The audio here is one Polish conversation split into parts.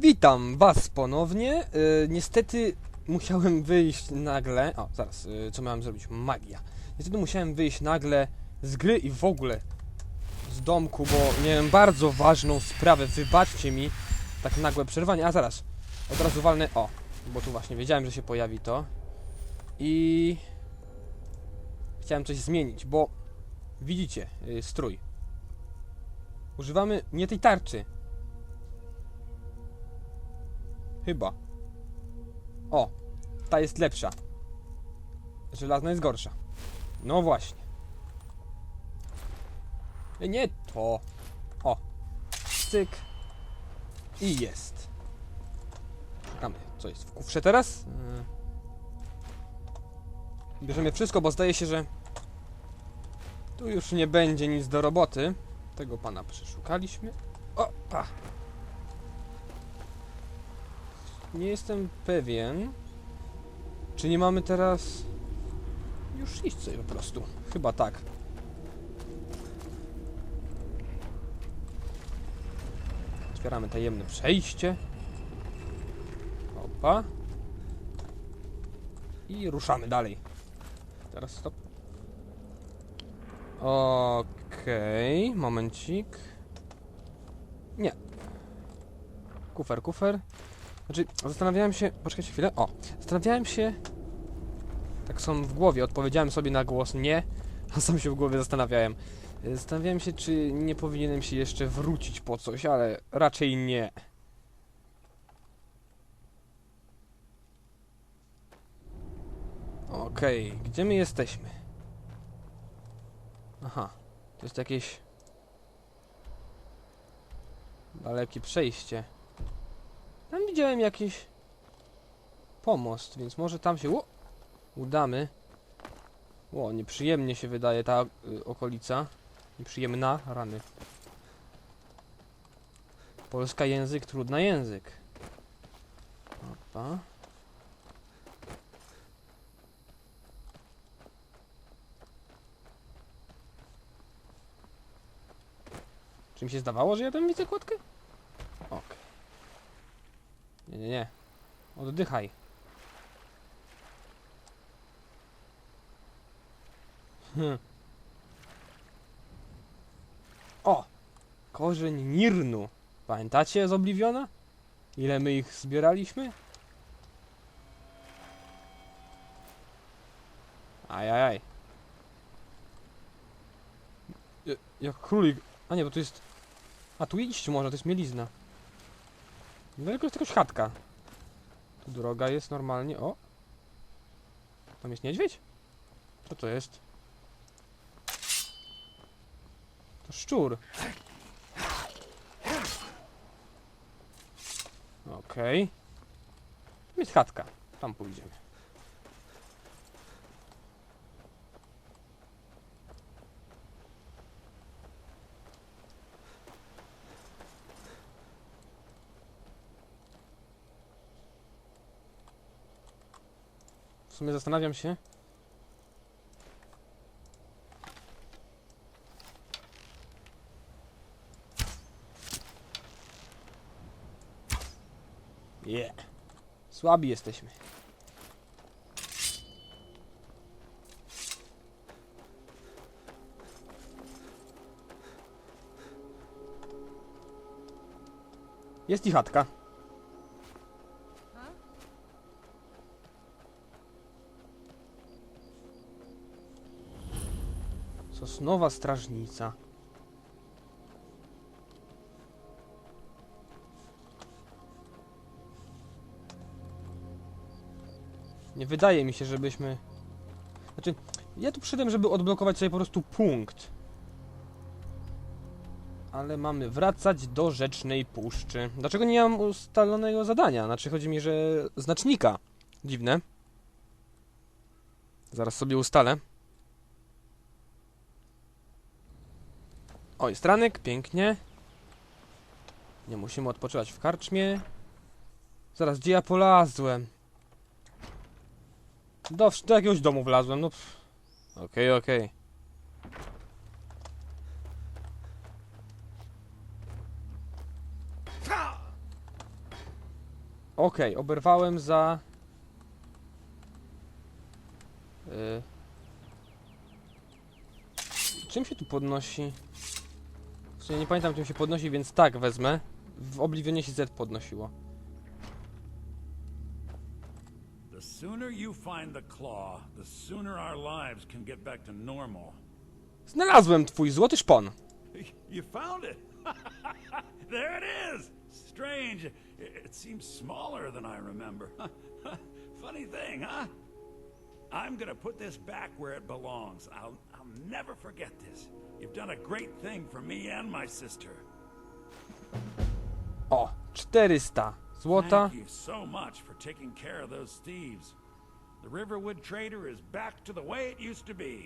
Witam was ponownie. Y, niestety musiałem wyjść nagle. O, zaraz, y, co miałem zrobić? Magia. Niestety musiałem wyjść nagle z gry i w ogóle z domku, bo miałem bardzo ważną sprawę. Wybaczcie mi tak nagłe przerwanie. A zaraz, od razu walnę. O, bo tu właśnie wiedziałem, że się pojawi to. I chciałem coś zmienić, bo widzicie, y, strój. Używamy nie tej tarczy. Chyba. O, ta jest lepsza. Żelazna jest gorsza. No właśnie. Nie to. O. Cyk. I jest. Szukamy. Co jest w kufrze teraz? Yy. Bierzemy wszystko, bo zdaje się, że tu już nie będzie nic do roboty. Tego pana przeszukaliśmy. O, pa. Nie jestem pewien, czy nie mamy teraz już iść sobie po prostu. Chyba tak. Otwieramy tajemne przejście. Opa. I ruszamy dalej. Teraz stop. Okej, momencik. Nie. Kufer, kufer. Znaczy, zastanawiałem się. Poczekajcie chwilę. O, zastanawiałem się. Tak są w głowie. Odpowiedziałem sobie na głos nie, a sam się w głowie zastanawiałem. E, Zastanawiałem się, czy nie powinienem się jeszcze wrócić po coś, ale raczej nie. Okej, gdzie my jesteśmy? Aha, to jest jakieś dalekie przejście. Widziałem jakiś pomost, więc może tam się udamy. Ło, nieprzyjemnie się wydaje ta y, okolica. Nieprzyjemna, rany. Polska język, trudna język. Opa. Czy mi się zdawało, że ja tam widzę kłodkę? Nie, nie, nie. Oddychaj. Hm. O! Korzeń Nirnu. Pamiętacie z Obliviona? Ile my ich zbieraliśmy? Ajajaj. Ja- Jak królik. A nie, bo to jest... A tu iść może, to jest mielizna. Daleko jest jakaś chatka. Tu droga jest normalnie. O! Tam jest niedźwiedź? Co to jest? To szczur. Okej. Tam jest chatka. Tam pójdziemy. Sumie zastanawiam się. Nie. Słabi jesteśmy. Jest i chatka. Sosnowa strażnica. Nie wydaje mi się, żebyśmy... Znaczy, ja tu przyszedłem, żeby odblokować sobie po prostu punkt. Ale mamy wracać do Rzecznej Puszczy. Dlaczego nie mam ustalonego zadania? Znaczy, chodzi mi, że znacznika. Dziwne. Zaraz sobie ustalę. O, jest ranek, pięknie. Nie musimy odpoczywać w karczmie. Zaraz, gdzie ja polazłem? Do, do jakiegoś domu wlazłem, no. Okej, okej. Okej, oberwałem za... Y... Czym się tu podnosi? W sumie nie pamiętam czym się podnosi, więc tak wezmę. W Oblivionie się Z podnosiło. The sooner you find the claw, the sooner our lives can get back to normal. Znalazłem twój złoty szpon. You found it! there it is! Strange. It seems smaller than I remember. Funny thing, huh? I'm gonna put this back where it belongs. I'll never forget this. You've done a great thing for me and my sister. O, 400 złota. Thank you so much for taking care of those thieves. The Riverwood Trader is back to the way it used to be.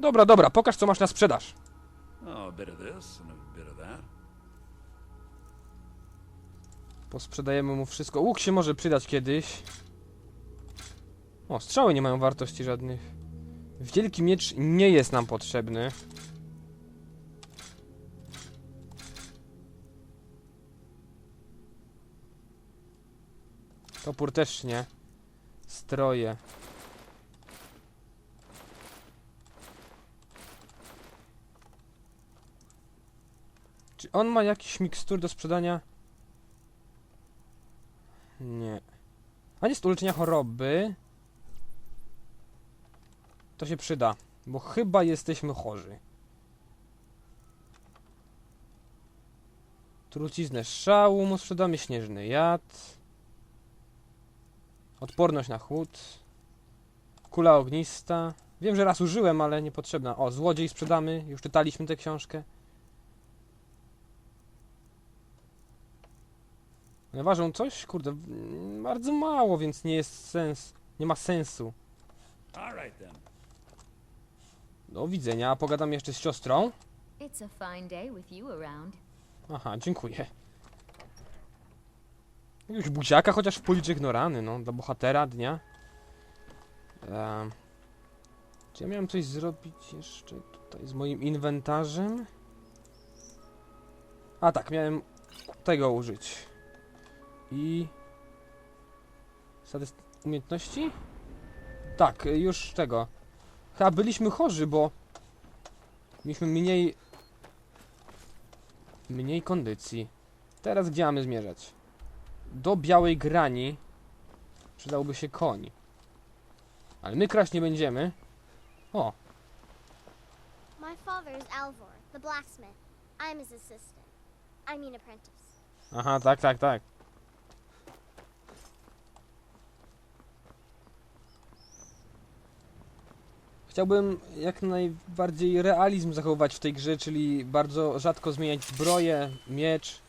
Dobra, dobra, pokaż co masz na sprzedaż. Oh, a bit of this and a bit of that. Posprzedajemy mu wszystko. Łuk się może przydać kiedyś. O, strzały nie mają wartości żadnych. Wielki miecz nie jest nam potrzebny. Topór też nie. Stroje. Czy on ma jakiś mikstur do sprzedania? Nie. A jest uleczenia choroby. To się przyda, bo chyba jesteśmy chorzy. Truciznę szału mu sprzedamy, śnieżny jad. Odporność na chłód. Kula ognista. Wiem, że raz użyłem, ale niepotrzebna. O, złodziej sprzedamy. Już czytaliśmy tę książkę. Ale ważą coś? Kurde, bardzo mało, więc nie jest sens. Nie ma sensu. All right then. Do widzenia, pogadam jeszcze z siostrą. It's a fine day with you around. Aha, dziękuję. Jakiegoś buziaka, chociaż w policzek no rany, no, dla bohatera dnia. Ehm, czy ja miałem coś zrobić jeszcze tutaj z moim inwentarzem? A tak, miałem tego użyć. I... Sadyst... umiejętności? Tak, już tego. Chyba byliśmy chorzy, bo... Mieliśmy mniej Mniej kondycji. Teraz gdzie mamy zmierzać? Do białej grani przydałby się koń. Ale my kraść nie będziemy. O, My father is Alvor, the blacksmith. I'm his assistant. I mean apprentice. aha, tak, tak, tak. Chciałbym jak najbardziej realizm zachować w tej grze, czyli bardzo rzadko zmieniać zbroję, miecz.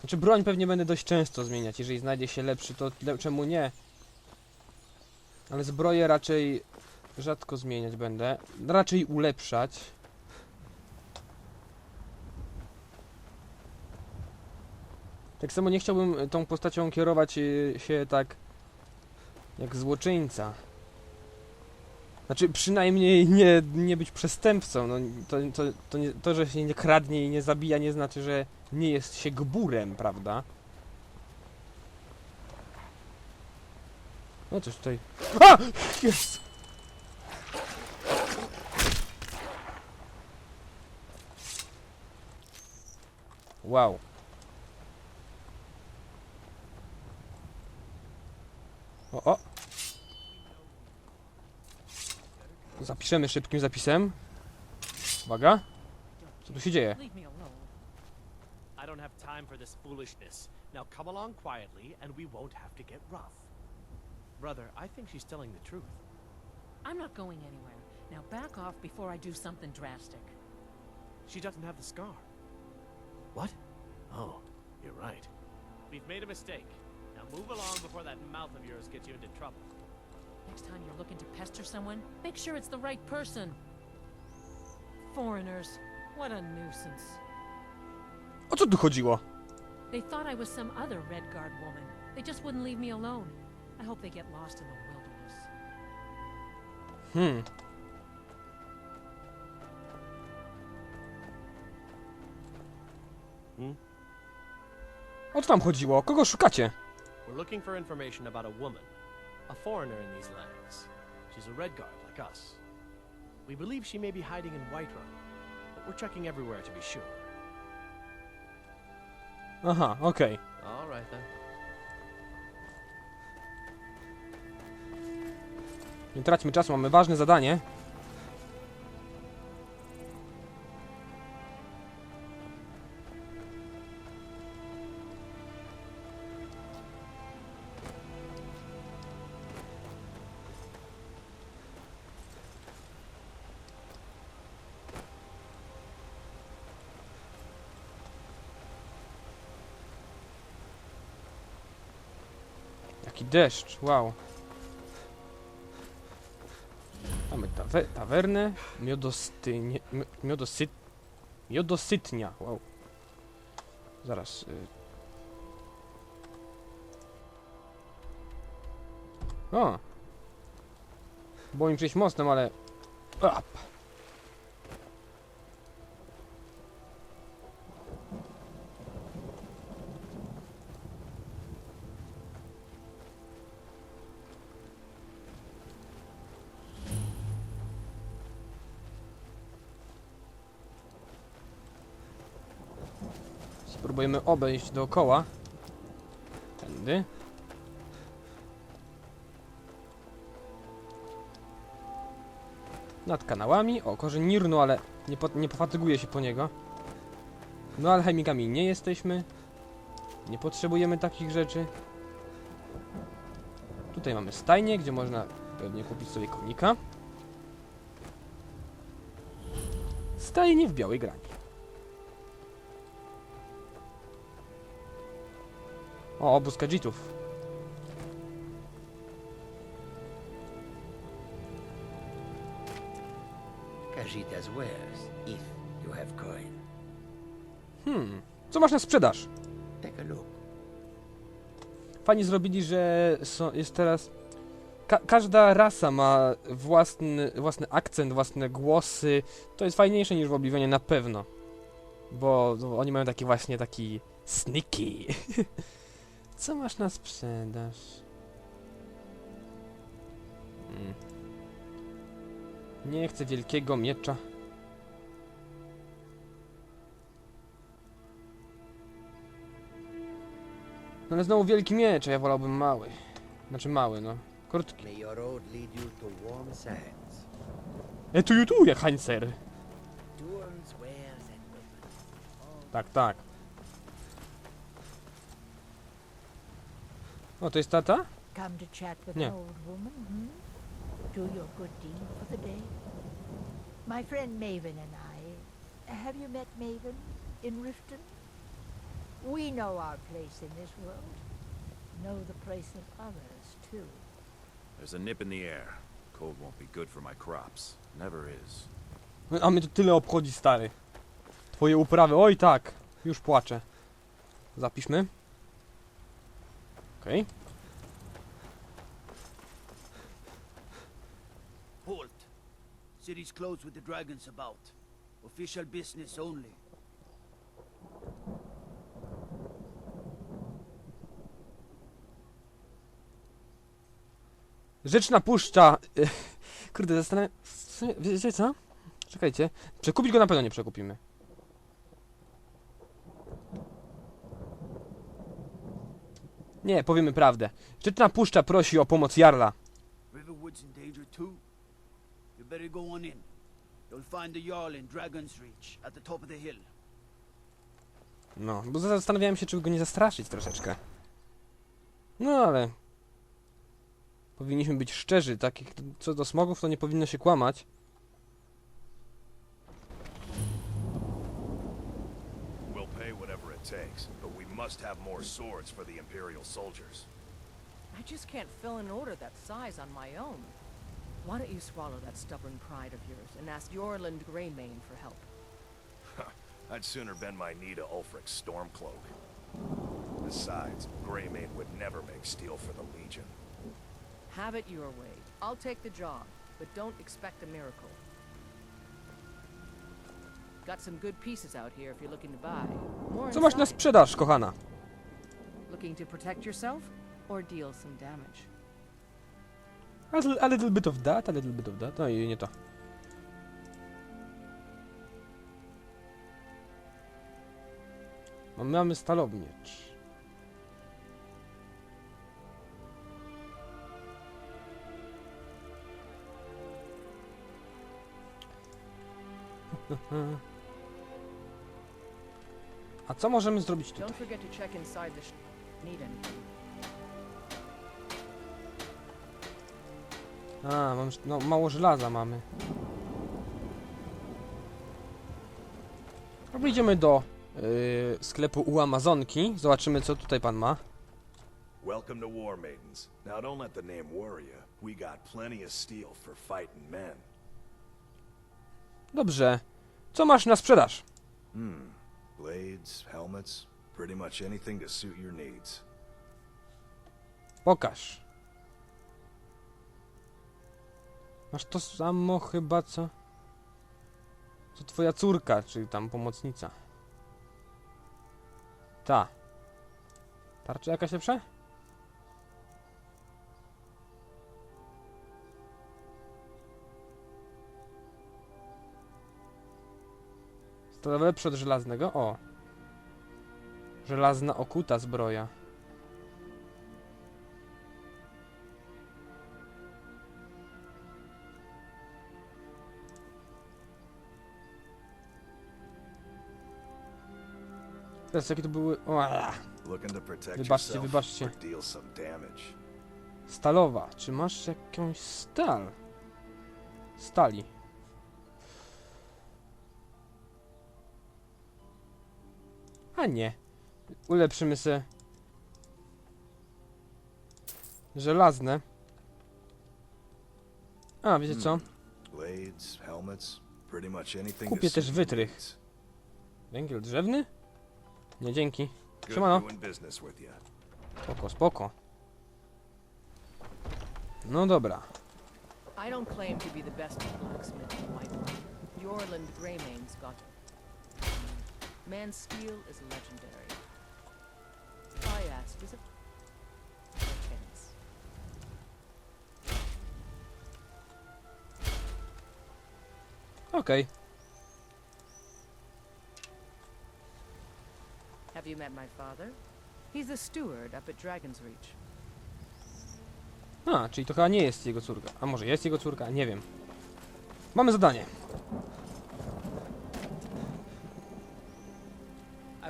Znaczy broń pewnie będę dość często zmieniać, jeżeli znajdzie się lepszy, to czemu nie? Ale zbroję raczej rzadko zmieniać będę. Raczej ulepszać. Tak samo nie chciałbym tą postacią kierować y, się tak jak złoczyńca. Znaczy przynajmniej nie, nie być przestępcą. No, to, to, to, nie, to, że się nie kradnie i nie zabija nie znaczy, że nie jest się gburem, prawda? No coś tutaj... A! Jest! Wow. O, o. Zapiszemy szybkim zapisem. Uwaga. Co tu się dzieje? Leave me alone. I don't have time for this foolishness. Now come along quietly and we won't have to get rough. Brother, I think she's telling the truth. I'm not going anywhere. Now back off before I do something drastic. She doesn't have the scar. What? Oh, you're right. We've made a mistake. Now move along before that mouth of yours gets you into trouble. Next time you're looking to pester someone, make sure it's the right person. Foreigners, what a nuisance. O co tu chodziło? They thought I was some other Red Guard woman. They just wouldn't leave me alone. I hope they get lost in the wilderness. Hmm. Hmm? O co tam chodziło? Kogo szukacie? We're looking for information about a woman, a foreigner in these lands. She's a Redguard like us. We believe she may be hiding in Whiterun, but we're checking everywhere to be sure. Uh-huh, okay. All right then. Nie traćmy czasu, mamy ważne zadanie. Deszcz, wow. Mamy tawe tawernę, miodostynie, mi- miodosyt, miodosytnia, wow. Zaraz. Y... O! Było mi przejść mostem, ale... Ap. Spróbujemy obejść dookoła. Tędy. Nad kanałami. O, korzeń Nirnu, ale nie, po, nie pofatyguje się po niego. No alchemikami nie jesteśmy. Nie potrzebujemy takich rzeczy. Tutaj mamy stajnię, gdzie można pewnie kupić sobie konika. Stajnie w białej grani. O, obóz Kajitów. Kajita's wares, if you have coin. Hmm, co masz na sprzedaż? Take a look. Fani zrobili, że są, jest teraz. Ka każda rasa ma własny, własny akcent, własne głosy. To jest fajniejsze niż w Oblivionie na pewno. Bo no, oni mają taki właśnie taki sneaky. Co masz na sprzedaż? Hmm. Nie chcę wielkiego miecza. No ale znowu wielki miecz, a ja wolałbym mały. Znaczy mały, no. Krótki. May your road lead you to warm sands. E tu, tu, jak Heinzer. Tak, tak. O, to jest tata? Come to chat with an old woman, hmm? Do your good deed for the day. My friend Maven and I. Have you met Maven in Riften? We know our place in this world. Know the place of others, too. There's a nip in the air. Cold won't be good for my crops. Never is. A mnie to tyle obchodzi, stary. Twoje uprawy, oj tak. Już płaczę. Zapiszmy. Okej. Halt. City's closed with the dragons about. Official business only. Rzeczna puszcza. Kurde, zastanawiam. Wiecie co? Czekajcie. Przekupić go na pewno nie przekupimy. Nie, powiemy prawdę. Rzeczna puszcza prosi o pomoc Jarla. Riverwood's in danger too. You better go on in. You'll find the Jarl in Dragon's Reach at the top of the hill. No, bo zastanawiałem się, czy go nie zastraszyć troszeczkę. No ale. Powinniśmy być szczerzy, takich co do smogów to nie powinno się kłamać. Must have more swords for the Imperial soldiers. I just can't fill an order that size on my own. Why don't you swallow that stubborn pride of yours and ask Yorland Greymane for help? I'd sooner bend my knee to Ulfric's Stormcloak. Besides, Greymane would never make steel for the Legion. Have it your way. I'll take the job, but don't expect a miracle. Got some good pieces out here if you're looking to buy. More Co masz na inside. sprzedaż, kochana? Looking to protect yourself? Or deal some damage. A little, a little bit of that, a little bit of that. No i nie to. No, mamy stalowy miecz. A co możemy zrobić tutaj? Don't forget to check inside the sh- need anything. A, mam, no, mało żelaza mamy. No, Wyjdziemy do y, sklepu u Amazonki. Zobaczymy, co tutaj pan ma. Welcome to War Maidens. Now don't let the name worry you. We got plenty of steel for fighting men. Dobrze. Co masz na sprzedaż? Hmm. Blades, helmets, pretty much anything to suit your needs. Pokaż. Masz to samo chyba, co... Co twoja córka, czy tam pomocnica. Ta. Tarcza jakaś lepsza? To lepsze od żelaznego? O. Żelazna okuta zbroja. Teraz jakie to były... O, Wybaczcie, wybaczcie. Stalowa. Czy masz jakąś stal? Stali. A nie. Ulepszymy se żelazne. A, wiecie co? Anything Kupię też wytrych. Węgiel drzewny? Nie, dzięki. You. Spoko, spoko. No dobra. I don't claim to be the best blacksmith in White. Yorland Greymane's got. Man's steel is legendary. I ask, is it a chance? Okej. Have you met my father? He's the steward up at Dragon's Reach. A, czyli to chyba nie jest jego córka. A może jest jego córka? Nie wiem. Mamy zadanie.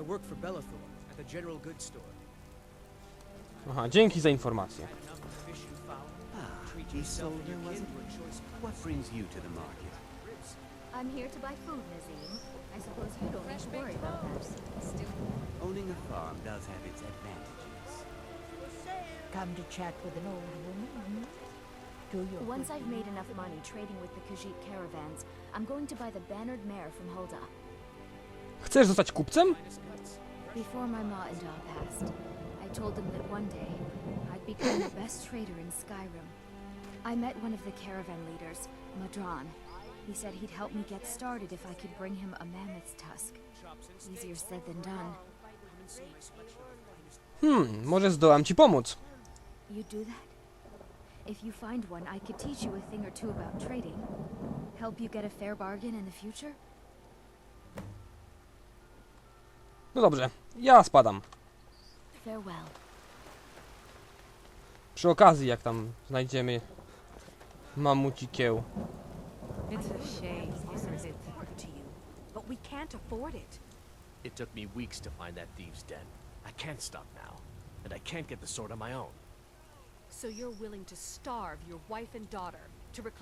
Work for Bellathorn at the General Goods Store. Aha, dzięki za informację. Fish and fowl. Ah, Treat Isolde, yourself and your was kin it? to a choice What brings you to the market? I'm here to buy food, Nazim. I suppose you don't need to worry about that. Still, Owning a farm does have its advantages. Come to chat with an old woman? hmm? Do your once I've made enough money trading with the Khajiit caravans, I'm going to buy the bannered mare from Hulda. Chcesz zostać kupcem? Before my ma and Da passed, I told them that one day I'd become the best trader in Skyrim. I met one of the caravan leaders, Madron. He said he'd help me get started if I could bring him a mammoth's tusk. Easier said than done. Hmm, może zdołam ci pomóc. You do that? If you find one, I could teach you a thing or two about trading. Help you get a fair bargain in the future? No dobrze, ja spadam. Farewell. Przy okazji, jak tam znajdziemy mamuci kieł. It's a shame, isn't it? To you. But we can't afford it. It took me weeks to find that thieves' den. I can't stop now. And I can't get the sword on my own. So you're willing to starve your wife and daughter to reclaim